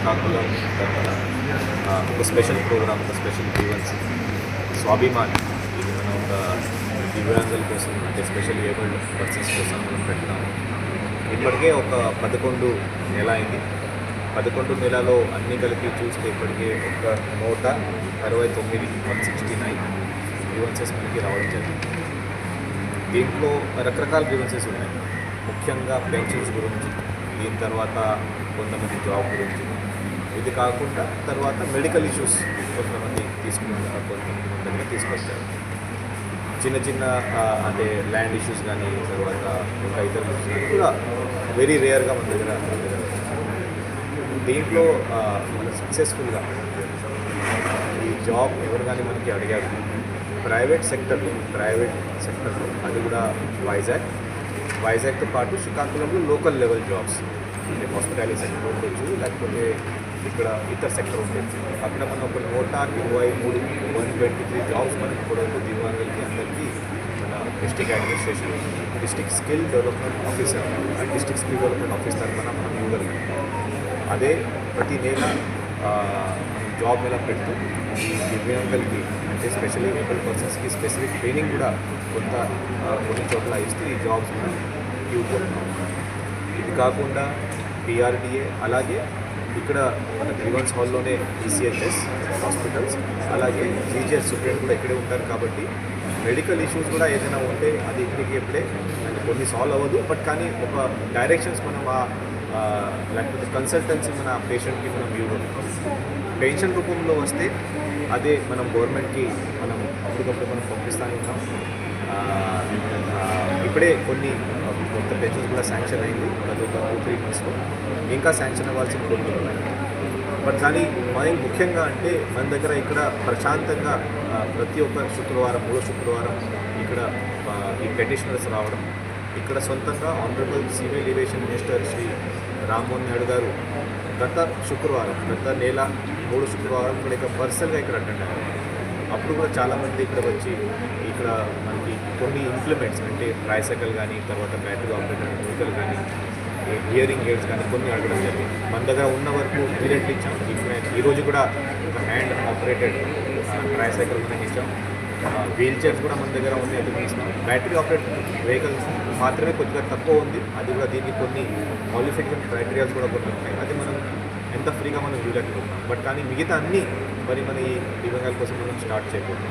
శ్రీకాకుళం తరఫున ఒక special program ఒక స్పెషల్ గ్రీవెన్స్ స్వాభిమాన్ ఇది మనం ఒక దివ్యాంగుల కోసం అంటే స్పెషల్ ఏబుల్డ్ పర్సన్స్ కోసం మనం పెడతాము. ఇప్పటికే ఒక పదకొండు నెల అయింది. పదకొండు నెలలో అన్ని కలిపి చూస్తే ఇప్పటికే ఒక నూట అరవై తొమ్మిది వన్ సిక్స్టీ నైన్ గ్రీవెన్సెస్ మనకి రావడం జరిగింది. దీంట్లో రకరకాల గ్రీవెన్సెస్ ఉన్నాయి. ముఖ్యంగా పెన్షన్స్ గురించి దీని తర్వాత కొంతమంది జాబ్ గురించి ఇది కాకుండా తర్వాత మెడికల్ ఇష్యూస్ కొంతమంది తీసుకున్నారు కొంతమంది దగ్గర తీసుకొచ్చారు. చిన్న చిన్న అంటే ల్యాండ్ ఇష్యూస్ కానీ తర్వాత ఇంకా ఇతర కూడా వెరీ రేర్గా మన దగ్గర మన దీంట్లో సక్సెస్ఫుల్గా ఈ జాబ్ ఎవరు కానీ మనకి అడిగారు. ప్రైవేట్ సెక్టర్లో ప్రైవేట్ సెక్టర్లో అది కూడా వైజాగ్ వైజాగ్తో పాటు శ్రీకాకుళంలో లోకల్ లెవెల్ జాబ్స్ అంటే హాస్పిటాలిటీ సెక్టర్ ఉండొచ్చు లేకపోతే ఇక్కడ ఇతర సెక్టర్ ఉంటుంది అక్కడ మనం ఒక నూట ఇరవై మూడు వన్ ట్వంటీ త్రీ జాబ్స్ మనకి కూడా దివ్యాంగులకి అందరికీ మన district administration district skill development officer district skill development office తరఫున మనం ఇవ్వగలిగాం అదే ప్రతి నెల జాబ్ ఎలా పెడుతూ ఈ దివ్యాంగులకి అంటే స్పెషల్లీ ఏబుల్ పర్సన్స్కి స్పెసిఫిక్ ట్రైనింగ్ కూడా కొంత కొన్ని చోట్ల ఇస్తూ ఈ జాబ్స్ మనం యూజ్ ఇది కాకుండా పిఆర్డిఏ అలాగే ఇక్కడ మన గ్రీవన్స్ హాల్లోనే ఈసీహెచ్ఎస్ హాస్పిటల్స్ అలాగే జీజీఎస్ సూపరింట్ కూడా ఇక్కడే ఉంటారు కాబట్టి మెడికల్ ఇష్యూస్ కూడా ఏదైనా ఉంటే అది ఇక్కడికి ఎప్పుడే అంటే కొన్ని సాల్వ్ అవ్వదు. బట్ కానీ ఒక డైరెక్షన్స్ మనం ఆ లేకపోతే కన్సల్టెన్సీ మన పేషెంట్కి మనం ఇవ్వడం పెన్షన్ రూపంలో వస్తే అదే మనం గవర్నమెంట్కి మనం అప్పటికప్పుడు మనం పంపిస్తానే ఉంటాం ఇప్పుడే కొన్ని కొత్త పెన్షన్స్ కూడా శాంక్షన్ అయింది. గత ఒక టూ త్రీ మంత్స్లో ఇంకా శాంక్షన్ అవ్వాల్సిన కొన్ని ఉన్నాయి. బట్ కానీ మరి ముఖ్యంగా అంటే మన దగ్గర ఇక్కడ ప్రశాంతంగా ప్రతి ఒక్క శుక్రవారం మూడో శుక్రవారం ఇక్కడ ఈ పెటిషనర్స్ రావడం. ఇక్కడ సొంతంగా honourable civil aviation minister Shri Rammohan Naidu garu గత శుక్రవారం గత నెల మూడు శుక్రవారం ఇక్కడ ఇక పర్సనల్గా ఇక్కడ అటెండ్ అయ్యారు. అప్పుడు కూడా చాలామంది ఇక్కడ వచ్చి ఇక్కడ మన కొన్ని ఇంప్లిమెంట్స్ అంటే ట్రైసైకిల్ కానీ తర్వాత బ్యాటరీ ఆపరేటర్ వెహికల్ కానీ హియరింగ్ ఎయిడ్స్ కానీ కొన్ని అడగడం జరిగింది. మన దగ్గర ఉన్న వరకు ఇమీడియట్లీ ఇచ్చాం. ఈరోజు కూడా ఒక హ్యాండ్ ఆపరేటెడ్ ట్రైసైకిల్ కూడా ఇచ్చాం. వీల్ చైర్స్ కూడా మన దగ్గర ఉన్నాయి అది కూడా ఇస్తాం. బ్యాటరీ ఆపరేటెడ్ వెహికల్స్ మాత్రమే కొద్దిగా తక్కువ ఉంది. అది కూడా దీనికి కొన్ని క్వాలిఫికేషన్ క్రైటీరియాస్ కూడా కొన్ని ఉంటాయి. అది మనం ఎంత ఫ్రీగా మనం ఇవ్వలేకపోతున్నాం బట్ కానీ మిగతా అన్నీ మరి మన ఈ దివ్యాంగాల కోసం మనం స్టార్ట్ చేయకూడదు.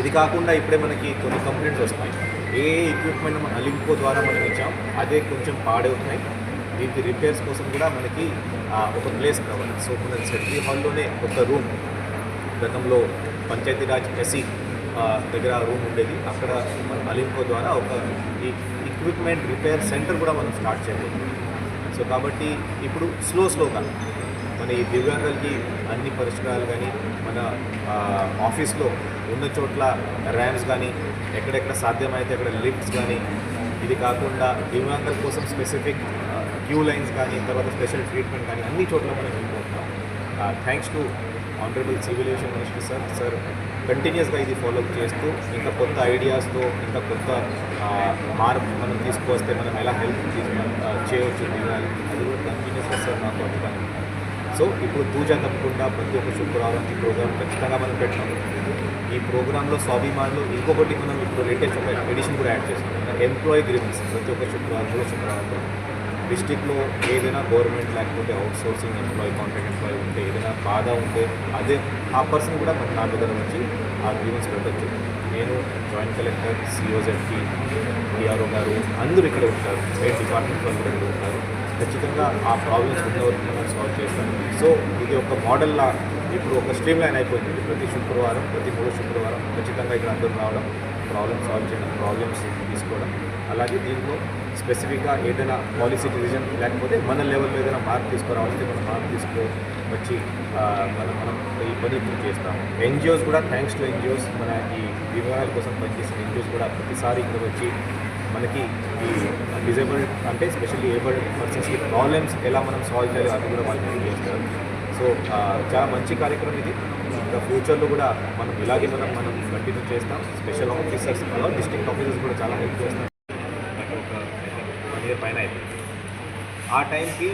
ఇది కాకుండా ఇప్పుడే మనకి కొన్ని కంప్లైంట్స్ వస్తున్నాయి. ఏ ఎక్విప్మెంట్ మనం అలింకో ద్వారా మనం ఇచ్చాం అదే కొంచెం పాడవుతున్నాయి. దీనికి రిపేర్స్ కోసం కూడా మనకి ఒక ప్లేస్ కావాలి. సో మన సెట్రీ హాల్లోనే ఒక రూమ్ గతంలో పంచాయతీరాజ్ ఎస్సీ దగ్గర రూమ్ ఉండేది. అక్కడ మన అలింకో ద్వారా ఒక ఈ ఎక్విప్మెంట్ రిపేర్ సెంటర్ కూడా మనం స్టార్ట్ చేయబోతున్నాం. సో కాబట్టి ఇప్పుడు స్లో స్లోగా మన ఈ దివ్యాంగులకి అన్ని పరిష్కారాలు కానీ మన ఆఫీస్లో ఉన్న చోట్ల ర్యామ్స్ కానీ ఎక్కడెక్కడ సాధ్యమైతే అక్కడ లిఫ్ట్స్ కానీ ఇది కాకుండా దివ్యాంగుల కోసం స్పెసిఫిక్ క్యూ లైన్స్ కానీ తర్వాత స్పెషల్ ట్రీట్మెంట్ కానీ అన్ని చోట్ల మనం వెళ్ళిపోతున్నాం thanks to honourable civil aviation minister sir. Sir కంటిన్యూస్గా ఇది ఫాలోఅప్ చేస్తూ ఇంకా కొత్త ఐడియాస్తో ఇంకా కొత్త మార్పు మనం తీసుకొస్తే మనం ఎలా హెల్ప్ చేయవచ్చు అది కూడా కంటిన్యూస్గా సార్ నాకు అభిప్రాయం. సో ఇప్పుడు పూజ తప్పకుండా ప్రతి ఒక్క శుక్రవారం ఈ ప్రోగ్రామ్ ఖచ్చితంగా మనం పెట్టడం ఈ ప్రోగ్రాంలో స్వాభిమానులు ఇంకొకటి మనం ఇప్పుడు లేటెస్ట్ ఒక ఎడిషన్ కూడా యాడ్ చేస్తున్నాం. ఎంప్లాయీ గ్రీవెన్స్ ప్రతి ఒక్క శుక్రవారం కూడా శుక్రవారం డిస్టిక్లో ఏదైనా గవర్నమెంట్ లేకపోతే outsourcing employee contract employee ఉంటే ఏదైనా బాధ ఉంటే అదే ఆ పర్సన్ కూడా మన నా దగ్గర వచ్చి ఆ గ్రీవెన్స్ పెట్టచ్చు. నేను జాయింట్ కలెక్టర్ సిఓజెడ్కి డిఆర్ఓ గారు అందరూ ఇక్కడ ఉంటారు. స్టేట్ డిపార్ట్మెంట్ వాళ్ళు ఇక్కడ ఉంటారు. ఖచ్చితంగా ఆ ప్రాబ్లమ్స్ ఉన్నవరకు మనం సాల్వ్ చేస్తాం సో ఇది ఒక మోడల్లా ఇప్పుడు ఒక స్ట్రీమ్ లైన్ అయిపోయింది. ప్రతి శుక్రవారం ప్రతి మూడు శుక్రవారం ఖచ్చితంగా ఇక్కడ అందరూ రావడం ప్రాబ్లమ్ సాల్వ్ చేయడం ప్రాబ్లమ్స్ తీసుకోవడం. అలాగే దీంట్లో స్పెసిఫిక్గా ఏదైనా పాలసీ డిసిజన్ లేకపోతే మన లెవెల్లో ఏదైనా మార్క్ తీసుకురావాలంటే మనం మార్క్ తీసుకో వచ్చి మనం మనం ఈ పని ఇప్పుడు చేస్తాం ఎన్జిఓస్ కూడా థ్యాంక్స్ టు ఎన్జిఓస్ మన ఈ వివాహాల కోసం పనిచేసిన ఎన్జిఓస్ కూడా ప్రతిసారి ఇక్కడ వచ్చి మనకి ఈ డిజేబుల్డ్ అంటే స్పెషల్లీ ఏబుల్డ్ పర్సన్స్కి ప్రాబ్లమ్స్ ఎలా మనం సాల్వ్ చేయాలి అది కూడా వాళ్ళు చేస్తారు సో చాలా మంచి కార్యక్రమం ఇది. ఇంకా ఫ్యూచర్లో కూడా మనం ఇలాగే మనం మనం కంటిన్యూ చేస్తాం. స్పెషల్ ఆఫీసర్స్ డిస్ట్రిక్ట్ ఆఫీసర్స్ కూడా చాలా హెల్ప్ చేస్తాం నాకు ఒక వన్ ఇయర్ పైన అయిపోయింది ఆ టైంకి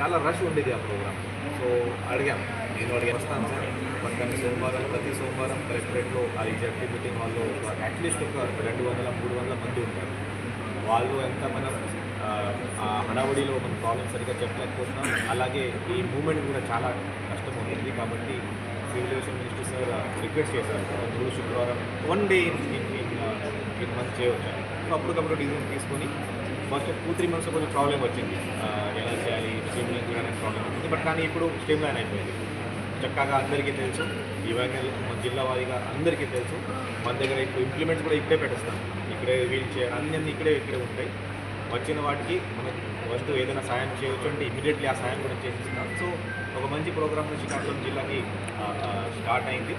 చాలా రష్ ఉండేది ఆ ప్రోగ్రామ్. సో అడిగాం. నేను అడిగి వస్తాను సార్. పక్కన సోమవారం ప్రతి సోమవారం కలెక్టరేట్లో ఆ ఎగ్జాక్టివ్ మీటింగ్ వాళ్ళు అట్లీస్ట్ ఒక రెండు వందల మూడు వందల మంది ఉంటారు. వాళ్ళు ఎంత మనం ఆ, హడావుడిలో మన ప్రాబ్లమ్ సరిగ్గా చెప్పలేకపోతున్నాం. అలాగే ఈ మూమెంట్ కూడా చాలా కష్టం ఉంటుంది కాబట్టి civil aviation minister sir request చేశారు. మూడు శుక్రవారం one day in in in చేయవచ్చు సో అప్పటికప్పుడు డిసిజన్ తీసుకొని ఫస్ట్ టూ త్రీ మంత్స్ కొంచెం ప్రాబ్లం వచ్చింది. ఎలా చేయాలి స్ట్రీమ్ లైన్ చేయాలని ప్రాబ్లం వచ్చింది. బట్ కానీ ఇప్పుడు స్ట్రీమ్ లైన్ అయిపోయింది. చక్కగా అందరికీ తెలుసు ఈవెన్ మన జిల్లా వారీగా అందరికీ తెలుసు. మన దగ్గర ఇప్పుడు ఇంప్లిమెంట్స్ కూడా ఇక్కడే పెట్టేస్తాం. ఇక్కడే వీల్ చైర్ అన్ని అన్ని ఇక్కడే ఇక్కడే ఉంటాయి. వచ్చిన వాటికి మనం ఫస్ట్ ఏదైనా సాయం చేయవచ్చు అంటే ఇమీడియట్లీ ఆ సాయం కూడా చేసిస్తాం. సో ఒక మంచి ప్రోగ్రామ్ శ్రీకాకుళం జిల్లాకి స్టార్ట్ అయింది.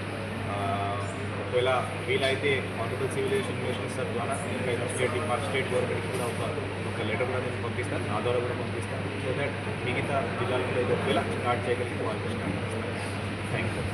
ఒకవేళ వీలైతే ఆనరబుల్ సివిలైజేషన్ మినిస్టర్ ద్వారా ఇంకా స్టేట్ డిపార్ట్ స్టేట్ గవర్నమెంట్కి కూడా ఒక ఒక లెటర్ కూడా నేను పంపిస్తాను. నా ద్వారా కూడా పంపిస్తాను. సో దట్ మిగతా జిల్లాలు కూడా ఒకవేళ స్టార్ట్ చేయగలిగితే వాళ్ళు స్టార్ట్ చేస్తారు